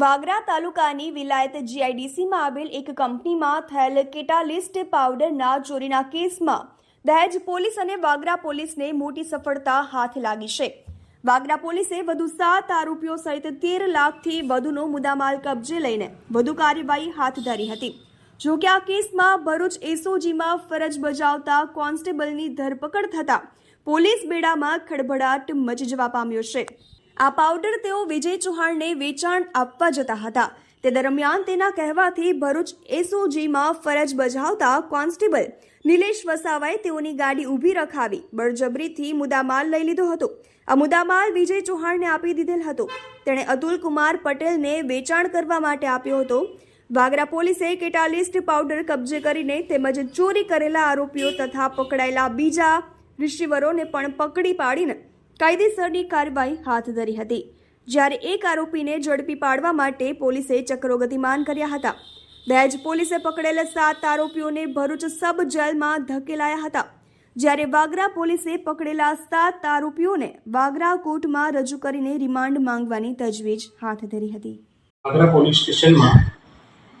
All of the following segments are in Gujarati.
વાગરા તાલુકાની વિલાયત જીઆઈડીસીમાં આવેલ એક કંપનીમાં થયેલ કેટાલિસ્ટ પાવડરના ચોરીના કેસમાં દહેજ પોલીસ અને વાગરા પોલીસને મોટી સફળતા હાથ લાગી છે. વાગરા પોલીસે વધુ સાત આરોપીઓ સહિત તેર લાખથી વધુનો મુદ્દામાલ કબજે લઈને વધુ કાર્યવાહી હાથ ધરી હતી. જો કે આ કેસમાં ભરૂચ એસઓજીમાં ફરજ બજાવતા કોન્સ્ટેબલની ધરપકડ થતાં પોલીસ બેડામાં ખડભડાટ મચી જવા પામ્યો છે. આ પાવડર તેઓ વિજય ચૌહાણને વેચાણ આપવા જતા હતા. તે દરમિયાન તેના કહેવાથી ભરૂચ એસઓજીમાં ફરજ બજાવતા કોન્સ્ટેબલ નિલેશ વસાવાએ તેઓની ગાડી ઊભી રખાવી બળજબરીથી મુદ્દામાલ લઈ લીધો હતો. આ મુદ્દામાલ વિજય ચૌહાણને આપી દીધેલ હતો. તેણે અતુલ કુમાર પટેલને વેચાણ કરવા માટે આપ્યો હતો. વાગરા પોલીસે કેટાલિસ્ટ પાવડર કબજે કરીને તેમજ ચોરી કરેલા આરોપીઓ તથા પકડાયેલા બીજા રિસીવરોને પણ પકડી પાડીને કાયદેસરની કાર્યવાહી હાથ ધરી હતી. જ્યારે એક આરોપીને ઝડપી પાડવા માટે પોલીસે ચક્રો ગતિમાન કર્યા હતા. દહેજ પોલીસે પકડેલા સાત આરોપીઓને ભરૂચ સબ જેલમાં ધકેલાયા હતા. જ્યારે વાગરા પોલીસે પકડેલા સાત આરોપીઓને વાગરા કોર્ટમાં રજૂ કરીને રિમાન્ડ માંગવાની તજવીજ હાથ ધરી હતી. વાગરા પોલીસ સ્ટેશનમાં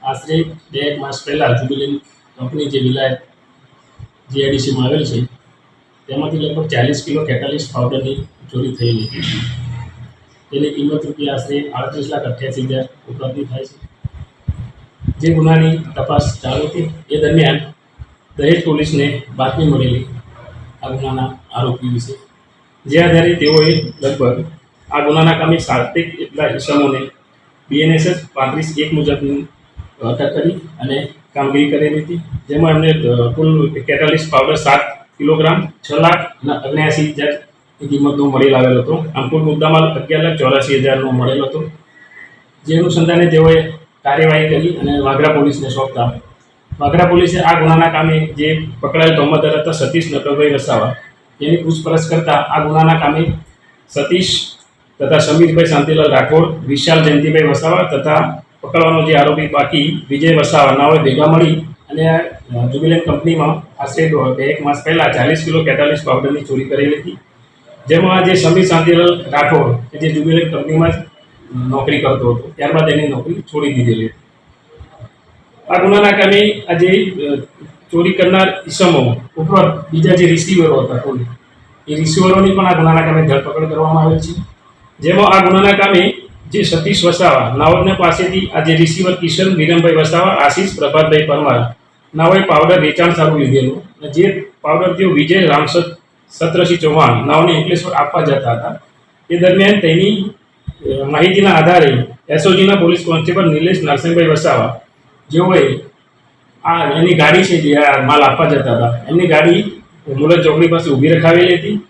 આશરે બે એક માસ પહેલાં જુબિલિન કંપની જે વિલાયત જીઆઈડીસીમાં આવેલ છે તેમાંથી લગભગ ચાલીસ કિલો કેટાલિસ પાવડરની ચોરી થયેલી. તેની કિંમત રૂપિયા આશરે આડત્રીસ લાખ અઠ્યાસી હજાર ઉપલબ્ધિ થાય છે. જે ગુનાની તપાસ ચાલુ હતી. એ દરમિયાન દહેજ પોલીસને બાતમી મળેલી આ ગુનાના આરોપી વિશે. જે આધારે તેઓએ લગભગ આ ગુનાના કામે સાર્થિક એટલા ઇસમોને બીએનએસએસ પાંત્રીસ એક મુજબની અટક કરી અને કામગીરી કરેલી હતી. જેમાં એમને કુલ કેટાલિસ પાવડર સાત કિલોગ્રામ છ લાખ અને અગ્યાસી હજારની કિંમતનો મળી આવેલો હતો. આમ કુલ મુદ્દામાલ અગિયાર લાખ ચોરાસી હજારનો મળેલો હતો. જે અનુસંધાને તેઓએ કાર્યવાહી કરી અને વાગરા પોલીસને સોંપતા. વાગરા પોલીસે આ ગુનાના કામે જે પકડાયેલ તોમતદાર હતા સતીશ નટવરભાઈ વસાવા એની પૂછપરછ કરતા આ ગુનાના કામે સતીશ તથા સમીરભાઈ શાંતિલાલ રાઠોડ, વિશાલ જયંતિભાઈ વસાવા તથા પકડવાનો જે આરોપી બાકી વિજય વસાવા, નાઓએ ભેગા મળી અને જુબિલેન્ટ કંપનીમાં આશરે બે એક માસ પહેલાં ચાલીસ કિલો કેટાલિસ પાવડરની ચોરી કરેલી હતી. જેમાં જે સમીર શાંતિલાલ રાઠોડ કે જે જુબિલેન્ટ કંપનીમાં જ નોકરી કરતો હતો, ત્યારબાદ એની નોકરી છોડી દીધેલી હતી. આ ગુનાના કામે આજે ચોરી કરનાર ઈસમો ઉપરાંત બીજા જે રિસીવરો હતા ટોલી એ રિસીવરોની પણ આ ગુનાના કામે ધરપકડ કરવામાં આવેલ છે. જેમાં આ ગુનાના કામે જે સતીશ વસાવા નાઓદને પાસેથી આ જે રિસીવર કિશન વિરમભાઈ વસાવા, આશીષ પ્રભાતભાઈ પરમાર નાઓએ પાવડર વેચાણ સારું લીધેલું. અને જે પાવડર તેઓ વિજય રામસદ સત્રસિંહ ચૌહાણ નાવને અંકલેશ્વર આપવા જતા હતા. એ દરમિયાન તેની માહિતીના આધારે એસઓજીના પોલીસ કોન્સ્ટેબલ નિલેશ નરસિંહભાઈ વસાવા, જેઓએ આ એની ગાડી છે જે આ માલ આપવા જતા હતા, એમની ગાડી મુલત ચોકડી પાસે ઊભી રખાવેલી હતી.